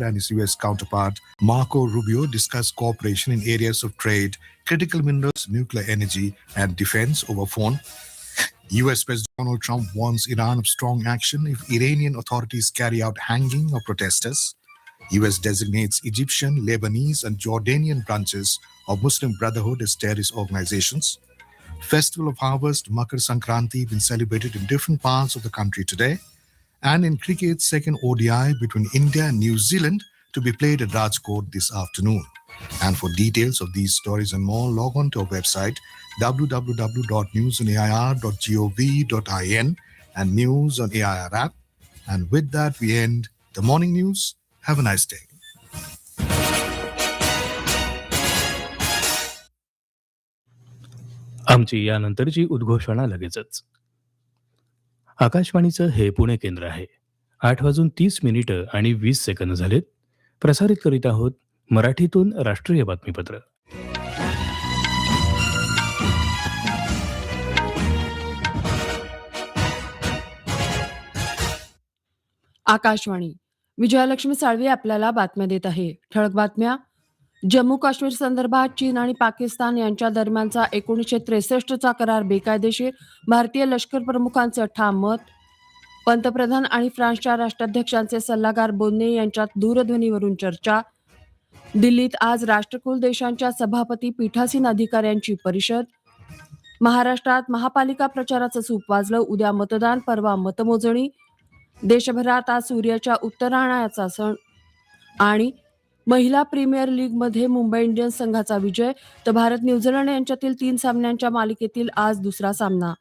and his US counterpart Marco Rubio discussed cooperation in areas of trade, critical minerals, nuclear energy, and defense over phone. US President Donald Trump warns Iran of strong action if Iranian authorities carry out hanging of protesters. US designates Egyptian, Lebanese, and Jordanian branches of Muslim Brotherhood as terrorist organizations. Festival of Harvest, Makar Sankranti, been celebrated in different parts of the country today And in cricket's second ODI between India and New Zealand to be played at Rajkot this afternoon. And for details of these stories and more, log on to our website www.newsonair.gov.in and News on AIR app. And with that, we end the morning news. Have a nice day. आमची यानंतरची उद्घोषणा लगेचच आकाशवाणीचं हे पुणे केंद्र आहे. आठ वाजून तीस मिनिटं आणि वीस सेकंद झालेत. प्रसारित करीत आहोत मराठीतून राष्ट्रीय बातमीपत्र. आकाशवाणी. विजयालक्ष्मी साळवी आपल्याला बातम्या देत आहे. ठळक बातम्या जम्मू काश्मीर संदर्भात चीन आणि पाकिस्तान यांच्या दरम्यानचा एकोणीसशे त्रेसष्टचा करार बेकायदेशीर. भारतीय लष्कर प्रमुखांचं ठाम मत. पंतप्रधान आणि फ्रान्सच्या राष्ट्राध्यक्षांचे सल्लागार बोन्ने यांच्यात दूरध्वनीवरून चर्चा. दिल्लीत आज राष्ट्रकुल देशांच्या सभापती पीठासीन अधिकाऱ्यांची परिषद. महाराष्ट्रात महापालिका प्रचाराचं सूप वाजलं उद्या मतदान परवा मतमोजणी. देशभरात आज सूर्याच्या उत्तरायणाचा सण. आणि महिला प्रीमियर लीगमध्ये मुंबई इंडियन्स संघाचा विजय तर भारत न्यूझीलंड यांच्यातील तीन सामन्यांच्या मालिकेतील आज दुसरा सामना.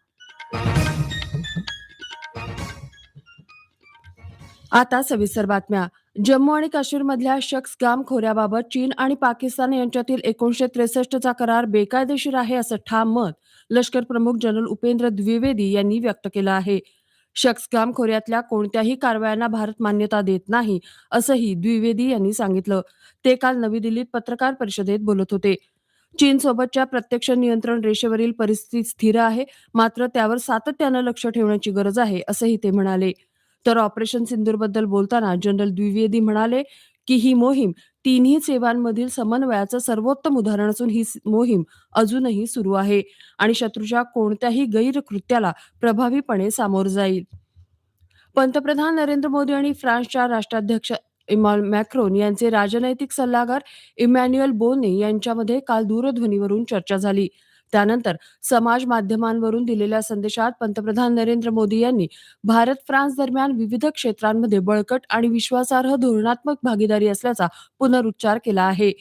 आता सविस्तर बातम्या. जम्मू आणि काश्मीर मधल्या शख्स गाम खोऱ्याबाबत चीन आणि पाकिस्तान यांच्यातील एकोणीशे त्रेसष्टचा करार बेकायदेशीर आहे असं ठाम मत लष्कर प्रमुख जनरल उपेंद्र द्विवेदी यांनी व्यक्त केलं आहे. शख्सगाम खोऱ्यातल्या कोणत्याही कारवायांना भारत मान्यता देत नाही असंही द्विवेदी यांनी सांगितलं. ते काल नवी दिल्लीत पत्रकार परिषदेत बोलत होते. चीन सोबतच्या प्रत्यक्ष नियंत्रण रेषेवरील परिस्थिती स्थिर आहे मात्र त्यावर सातत्यानं लक्ष ठेवण्याची गरज आहे असंही ते म्हणाले. तर ऑपरेशन सिंदूरबद्दल बोलताना जनरल द्विवेदी म्हणाले की ही मोहीम तिन्ही सेवांमधील समन्वयाचं सर्वोत्तम उदाहरण असून ही मोहीम अजूनही सुरू आहे आणि शत्रूच्या कोणत्याही गैरकृत्याला प्रभावीपणे सामोर जाईल. पंतप्रधान नरेंद्र मोदी आणि फ्रान्सच्या राष्ट्राध्यक्ष इमॉल मॅक्रोन यांचे राजनैतिक सल्लागार इमॅन्युएल बोने यांच्यामध्ये काल दूरध्वनीवरून चर्चा झाली. त्यानंतर समाज माध्यमांवरून दिलेल्या संदेशात पंतप्रधान नरेंद्र मोदी यांनी भारत फ्रान्स दरम्यान विविध क्षेत्रांमध्ये बळकट आणि विश्वासार्ह धोरणात्मक भागीदारी असल्याचा पुनरुच्चार केला आहे.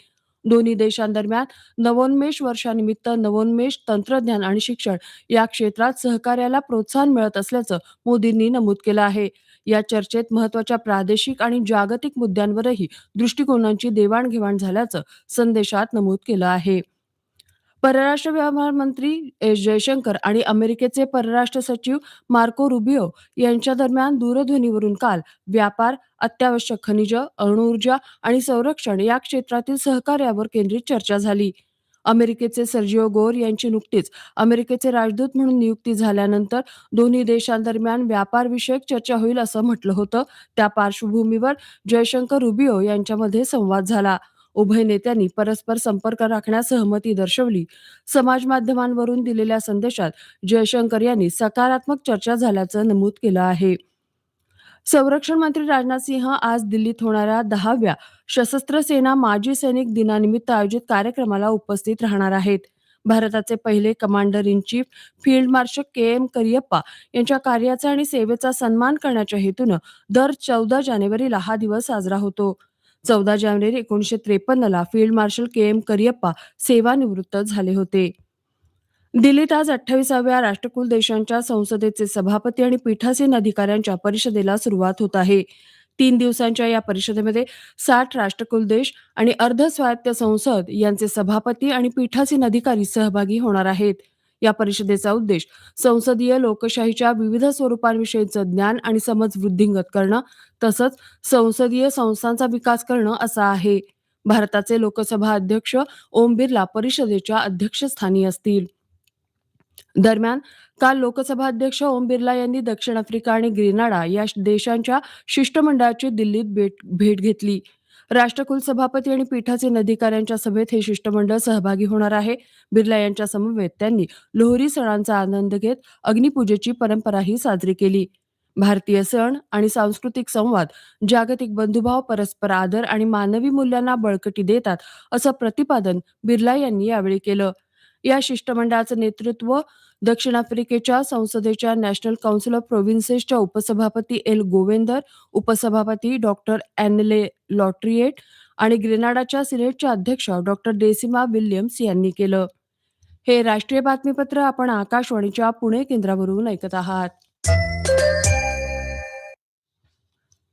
दोन्ही देशांदरम्यान नवोन्मेष वर्षानिमित्त नवोन्मेष तंत्रज्ञान आणि शिक्षण या क्षेत्रात सहकार्याला प्रोत्साहन मिळत असल्याचं मोदींनी नमूद केलं आहे. या चर्चेत महत्त्वाच्या प्रादेशिक आणि जागतिक मुद्द्यांवरही दृष्टिकोनांची देवाणघेवाण झाल्याचं संदेशात नमूद केलं आहे. परराष्ट्र व्यवहार मंत्री एस जयशंकर आणि अमेरिकेचे परराष्ट्र सचिव मार्को रुबिओ यांच्या दरम्यान दूरध्वनीवरून काल व्यापार अत्यावश्यक खनिज अणुऊर्जा आणि संरक्षण या क्षेत्रातील सहकार्यावर केंद्रित चर्चा झाली. अमेरिकेचे सर्जिओ गोर यांची नुकतीच अमेरिकेचे राजदूत म्हणून नियुक्ती झाल्यानंतर दोन्ही देशांदरम्यान व्यापारविषयक चर्चा होईल असं म्हटलं होतं. त्या पार्श्वभूमीवर जयशंकर रुबिओ यांच्यामध्ये संवाद झाला. उभय नेत्यांनी परस्पर संपर्क राखण्यास सहमती दर्शवली. समाज माध्यमांवरून दिलेल्या संदेशात जयशंकर यांनी सकारात्मक चर्चा झाल्याचं नमूद केलं आहे. संरक्षण मंत्री राजनाथ सिंह आज दिल्लीत होणाऱ्या दहाव्या सशस्त्र सेना माजी सैनिक दिनानिमित्त आयोजित कार्यक्रमाला उपस्थित राहणार आहेत. भारताचे पहिले commander in chief field marshal K M Cariappa यांच्या कार्याचा आणि सेवेचा सन्मान करण्याच्या हेतूनं दर चौदा जानेवारीला हा दिवस साजरा होतो. चौदा जानेवारी एकोणीशे त्रेपन्नला field marshal K M Cariappa सेवानिवृत्त झाले होते. दिल्लीत आज अठ्ठावीसाव्या राष्ट्रकुल देशांच्या संसदेचे सभापती आणि पीठासीन अधिकाऱ्यांच्या परिषदेला सुरुवात होत आहे. तीन दिवसांच्या या परिषदेमध्ये साठ राष्ट्रकुल देश आणि अर्ध स्वायत्त संसद यांचे सभापती आणि पीठासीन अधिकारी सहभागी होणार आहेत. या परिषदेचा उद्देश. संसदीय लोकशाहीच्या विविध स्वरूपांविषयीचं ज्ञान आणि समज वृद्धिंगत करणं तसंच संसदीय संस्थांचा विकास करणं असा आहे. भारताचे लोकसभा अध्यक्ष ओम बिर्ला परिषदेच्या अध्यक्षस्थानी असतील. दरम्यान काल लोकसभा अध्यक्ष ओम बिर्ला यांनी दक्षिण आफ्रिका आणि ग्रेनाडा या देशांच्या शिष्टमंडळाची दिल्लीत भेट भेट घेतली. राष्ट्रकुल सभापती आणि पीठासीन अधिकाऱ्यांच्या सभेत हे शिष्टमंडळ सहभागी होणार आहे. बिर्ला यांच्या समवेत त्यांनी लोहरी सणांचा आनंद घेत अग्निपूजेची परंपराही साजरी केली. भारतीय सण आणि सांस्कृतिक संवाद जागतिक बंधुभाव परस्पर आदर आणि मानवी मूल्यांना बळकटी देतात असं प्रतिपादन बिर्ला यांनी यावेळी केलं. या शिष्टमंडळाचं नेतृत्व दक्षिण आफ्रिकेच्या संसदेच्या नॅशनल काउन्सिल ऑफ प्रोव्हिन्सेसच्या उपसभापती एल गोवेंदर उपसभापती डॉक्टर एनले लॉट्रिएट आणि ग्रेनाडाच्या सिनेटच्या अध्यक्ष डॉक्टर डेसिमा विल्यम्स यांनी केलं. हे राष्ट्रीय बातमीपत्र आपण आकाशवाणीच्या पुणे केंद्रावरून ऐकत आहात.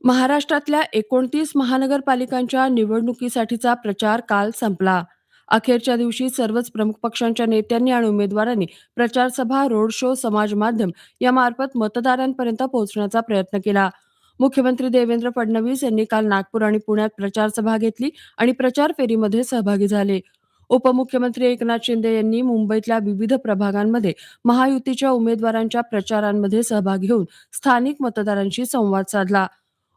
महाराष्ट्रातल्या एकोणतीस महानगरपालिकांच्या निवडणुकीसाठीचा प्रचार काल संपला. अखेरच्या दिवशी सर्वच प्रमुख पक्षांच्या नेत्यांनी आणि उमेदवारांनी प्रचारसभा रोड शो समाज माध्यम यामार्फत मतदारांपर्यंत पोहोचण्याचा प्रयत्न केला. मुख्यमंत्री देवेंद्र फडणवीस यांनी काल नागपूर आणि पुण्यात प्रचार सभा घेतली आणि प्रचार फेरीमध्ये सहभागी झाले. उपमुख्यमंत्री एकनाथ शिंदे यांनी मुंबईतल्या विविध प्रभागांमध्ये महायुतीच्या उमेदवारांच्या प्रचारांमध्ये सहभाग घेऊन स्थानिक मतदारांशी संवाद साधला.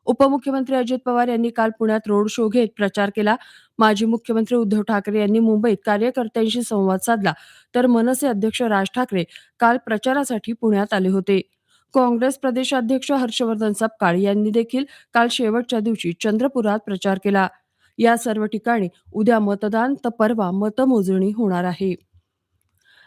उपमुख्यमंत्री अजित पवार यांनी काल पुण्यात रोड शो घेत प्रचार केला. माजी मुख्यमंत्री उद्धव ठाकरे यांनी मुंबईत कार्यकर्त्यांशी संवाद साधला. तर मनसे अध्यक्ष राज ठाकरे काल प्रचारासाठी पुण्यात आले होते. काँग्रेस प्रदेशाध्यक्ष हर्षवर्धन सपकाळ यांनी देखील काल शेवटच्या दिवशी चंद्रपुरात प्रचार केला. या सर्व ठिकाणी उद्या मतदान तर परवा मतमोजणी होणार आहे.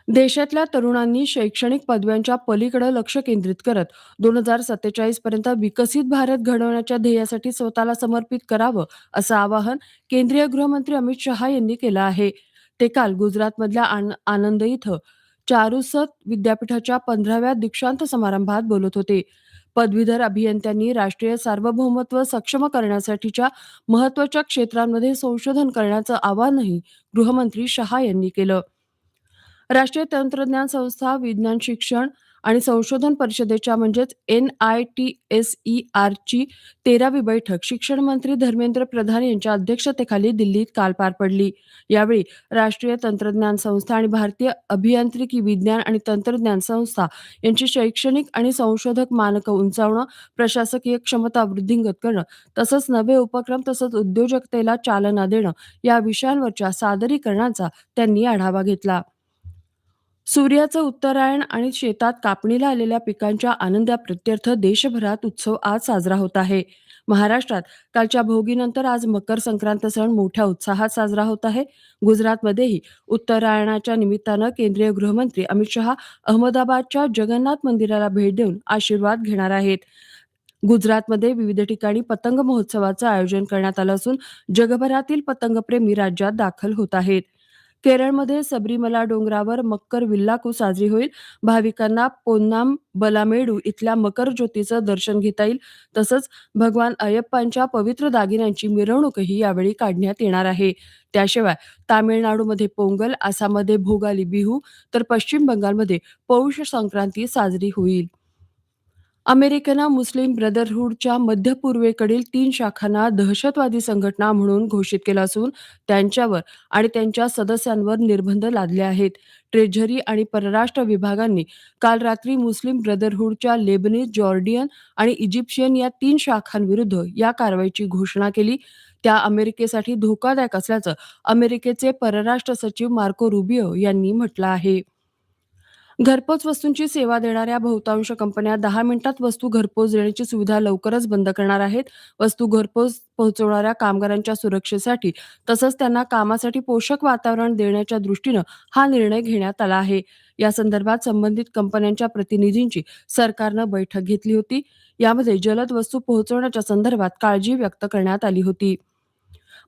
देशातल्या तरुणांनी शैक्षणिक पदव्यांच्या पलीकडे लक्ष केंद्रित करत दोन हजार सत्तेचाळीस पर्यंत विकसित भारत घडवण्याच्या ध्येयासाठी स्वतःला समर्पित करावं असं आवाहन केंद्रीय गृहमंत्री अमित शहा यांनी केलं आहे. ते काल गुजरातमधल्या आन- आनंद इथं चारुसत विद्यापीठाच्या पंधराव्या दीक्षांत समारंभात बोलत होते. पदवीधर अभियंत्यांनी राष्ट्रीय सार्वभौमत्व सक्षम करण्यासाठीच्या महत्त्वाच्या क्षेत्रांमध्ये संशोधन करण्याचं आवाहनही गृहमंत्री शहा यांनी केलं. राष्ट्रीय तंत्रज्ञान संस्था विज्ञान शिक्षण आणि संशोधन परिषदेच्या म्हणजेच N I T S E आरची तेरावी बैठक शिक्षण मंत्री धर्मेंद्र प्रधान यांच्या अध्यक्षतेखाली दिल्लीत काल पार पडली. यावेळी राष्ट्रीय तंत्रज्ञान संस्था आणि भारतीय अभियांत्रिकी विज्ञान आणि तंत्रज्ञान संस्था यांची शैक्षणिक आणि संशोधक मानकं उंचावणं प्रशासकीय क्षमता वृद्धिंगत करणं तसंच नवे उपक्रम तसंच उद्योजकतेला चालना देणं या विषयांवरच्या सादरीकरणाचा त्यांनी आढावा घेतला. सूर्याचं उत्तरायण आणि शेतात कापणीला आलेल्या पिकांच्या आनंदा प्रत्यर्थ देशभरात उत्सव आज साजरा होत आहे. महाराष्ट्रात कालच्या भोगीनंतर आज मकर संक्रांत सण मोठ्या उत्साहात साजरा होत आहे. गुजरातमध्येही उत्तरायणाच्या निमित्तानं केंद्रीय गृहमंत्री अमित शहा अहमदाबादच्या जगन्नाथ मंदिराला भेट देऊन आशीर्वाद घेणार आहेत. गुजरातमध्ये विविध ठिकाणी पतंग महोत्सवाचं आयोजन करण्यात आलं असून जगभरातील पतंगप्रेमी राज्यात दाखल होत आहेत. केरळमध्ये सबरीमला डोंगरावर मकर विल्लाकू साजरी होईल. भाविकांना पोन्नाम बलामेडू इथल्या मकर ज्योतीचं दर्शन घेता येईल. तसंच भगवान अयप्पांच्या पवित्र दागिन्यांची मिरवणूकही यावेळी काढण्यात येणार आहे. त्याशिवाय तामिळनाडूमध्ये पोंगल आसाममध्ये भोगाली बिहू तर पश्चिम बंगालमध्ये पौष संक्रांती साजरी होईल. अमेरिकेनं मुस्लिम ब्रदरहूडच्या मध्य पूर्वेकडील तीन शाखांना दहशतवादी संघटना म्हणून घोषित केलं असून त्यांच्यावर आणि त्यांच्या सदस्यांवर निर्बंध लादले आहेत. ट्रेझरी आणि परराष्ट्र विभागांनी काल रात्री मुस्लिम ब्रदरहूडच्या लेबनीज जॉर्डियन आणि इजिप्शियन या तीन शाखांविरुद्ध या कारवाईची घोषणा केली. त्या अमेरिकेसाठी धोकादायक असल्याचं अमेरिकेचे परराष्ट्र सचिव मार्को रुबियो यांनी म्हटलं आहे. घरपोच वस्तूंची सेवा देणाऱ्या बहुतांश कंपन्या दहा मिनिटात वस्तू घरपोच देण्याची सुविधा लवकरच बंद करणार आहेत. वस्तू घरपोच पोहोचवणाऱ्या कामगारांच्या सुरक्षेसाठी तसंच त्यांना कामासाठी पोषक वातावरण देण्याच्या दृष्टीनं हा निर्णय घेण्यात आला आहे. या संदर्भात संबंधित कंपन्यांच्या प्रतिनिधींची सरकारनं बैठक घेतली होती. यामध्ये जलद वस्तू पोहोचवण्याच्या संदर्भात काळजी व्यक्त करण्यात आली होती.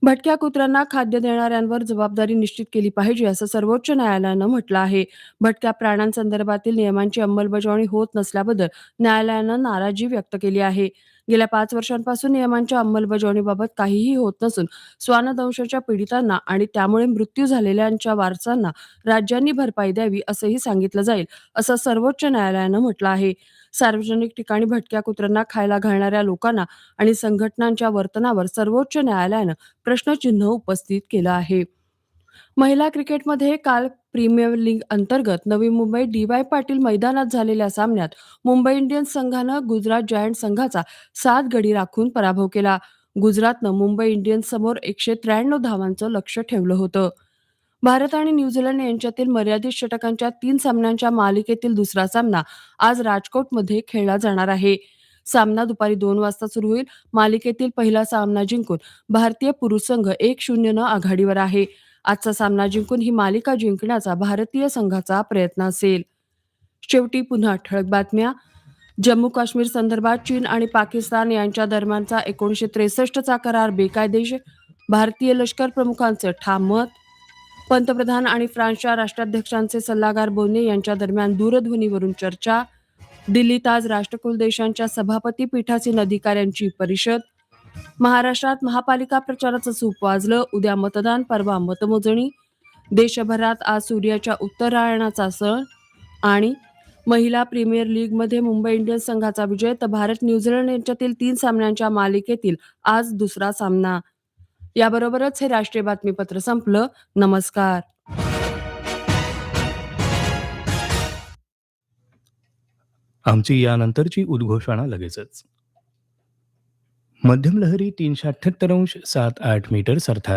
भटक्या कुत्र्यांना खाद्य देणाऱ्यांवर जबाबदारी निश्चित केली पाहिजे असं सर्वोच्च न्यायालयानं म्हटलं आहे. भटक्या प्राण्यांसंदर्भातील नियमांची अंमलबजावणी होत नसल्याबद्दल न्यायालयानं नाराजी व्यक्त केली आहे. गेल्या पाच वर्षांपासून नियमांच्या अंमलबजावणीबाबत काहीही होत नसून स्वानदंशाच्या पीडितांना आणि त्यामुळे मृत्यू झालेल्यांच्या वारसांना राज्यांनी भरपाई द्यावी असंही सांगितलं जाईल असं सर्वोच्च न्यायालयानं म्हटलं आहे. सार्वजनिक ठिकाणी भटक्या कुत्र्यांना खायला घालणाऱ्या लोकांना आणि संघटनांच्या वर्तनावर सर्वोच्च न्यायालयानं प्रश्नचिन्ह उपस्थित केलं आहे. महिला क्रिकेटमध्ये काल प्रीमियर लीग अंतर्गत नवी मुंबई डी वाय पाटील मैदानात झालेल्या सामन्यात मुंबई इंडियन्स संघानं गुजरात जायंट संघाचा सात गडी राखून पराभव केला. गुजरातनं मुंबई इंडियन्स समोर एकशे त्र्याण्णव धावांचं लक्ष ठेवलं होतं. भारत आणि न्यूझीलंड यांच्यातील मर्यादित षटकांच्या तीन सामन्यांच्या मालिकेतील दुसरा सामना आज राजकोटमध्ये खेळला जाणार आहे. सामना दुपारी दोन वाजता सुरू होईल. मालिकेतील पहिला सामना जिंकून भारतीय पुरुष संघ एक शून्यनं आघाडीवर आहे. आजचा सामना जिंकून ही मालिका जिंकण्याचा भारतीय संघाचा प्रयत्न असेल. शेवटी पुन्हा ठळक बातम्या. जम्मू काश्मीर संदर्भात चीन आणि पाकिस्तान यांच्या दरम्यानचा एकोणीसशे त्रेसष्टचा करार बेकायदेशीर. भारतीय लष्कर प्रमुखांचं ठाम मत. पंतप्रधान आणि फ्रान्सच्या राष्ट्राध्यक्षांचे सल्लागार बोने यांच्या दरम्यान दूरध्वनीवरून चर्चा. दिल्लीत आज राष्ट्रकुल देशांच्या सभापती पीठासीन अधिकाऱ्यांची परिषद. महाराष्ट्रात महापालिका प्रचाराचं सूप वाजलं उद्या मतदान परवा मतमोजणी. देशभरात आज सूर्याच्या उत्तरायणाचा सण. आणि महिला प्रीमियर लीगमध्ये मुंबई इंडियन्स संघाचा विजय तर भारत न्यूझीलंड यांच्यातील तीन सामन्यांच्या मालिकेतील आज दुसरा सामना. याबरोबरच हे राष्ट्रीय बातमीपत्र संपलं. नमस्कार. आमची यानंतरची उद्घोषणा लगेचच. मध्यम लहरी तीनशे अठ्ठ्याहत्तर अंश सात आठ मीटर सरथा